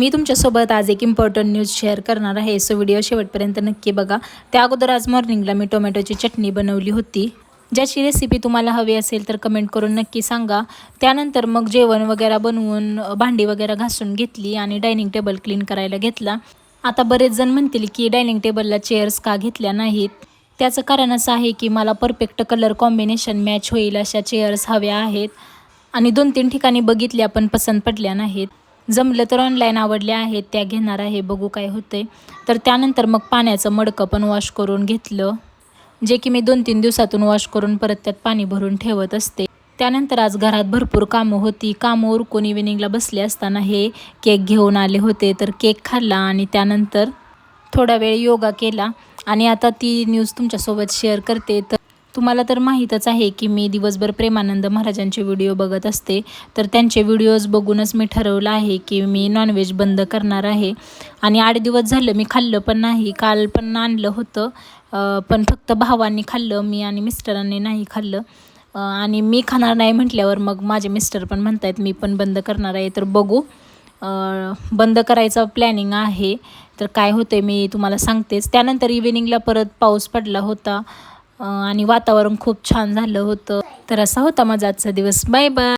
मी तुमच्यासोबत आज एक इम्पॉर्टंट न्यूज शेअर करणार आहे. सो व्हिडिओ शेवटपर्यंत नक्की बघा. त्या अगोदर आज मॉर्निंगला मी टोमॅटोची चटणी बनवली होती. ज्याची रेसिपी तुम्हाला हवी असेल तर कमेंट करून नक्की सांगा. त्यानंतर मग जेवण वगैरे बनवून भांडी वगैरे घासून घेतली आणि डायनिंग टेबल क्लीन करायला घेतला. आता बरेच जण म्हणतील की डायनिंग टेबलला चेअर्स का घेतल्या नाहीत? त्याचं कारण असं आहे की मला परफेक्ट कलर कॉम्बिनेशन मॅच होईल अशा चेअर्स हव्या आहेत. आणि दोन तीन ठिकाणी बघितल्या पण पसंत पडल्या नाहीत. जमलं तर ऑनलाईन आवडल्या आहेत त्या घेणार आहे बघू काय होते तर त्यानंतर मग पाण्याचं मडकं पण वॉश करून घेतलं. जे की मी दोन तीन दिवसातून वॉश करून परत त्यात पाणी भरून ठेवत असते. त्यानंतर आज घरात भरपूर कामं होती. कामं उरकून इव्हिनिंगला बसले असताना हे केक घेऊन आले होते. तर केक खाल्ला आणि त्यानंतर थोडा वेळ योगा केला. आणि आता ती न्यूज तुमच्यासोबत शेअर करते. तर तुम्हाला तर माहीतच आहे की मी दिवसभर प्रेमानंद महाराजांचे व्हिडिओ बघत असते. तर त्यांचे व्हिडिओज बघूनच मी ठरवलं आहे की मी नॉनव्हेज बंद करणार आहे. आणि आठ दिवस झालं मी खाल्लं पण नाही. काल पण आणलं होतं. पण फक्त भावांनी खाल्लं मी आणि मिस्टरांनी नाही खाल्लं. आणि मी खाणार नाही म्हटल्यावर मग माझे मिस्टर पण म्हणतायत मी पण बंद करणार आहे. तर बघू. बंद करायचं प्लॅनिंग आहे. तर काय होते मी तुम्हाला सांगतेच. त्यानंतर इव्हिनिंगला परत पाऊस पडला होता. आणि वातावरण खूप छान झालं होतं. तर असा होता माझा आजचा दिवस. Bye bye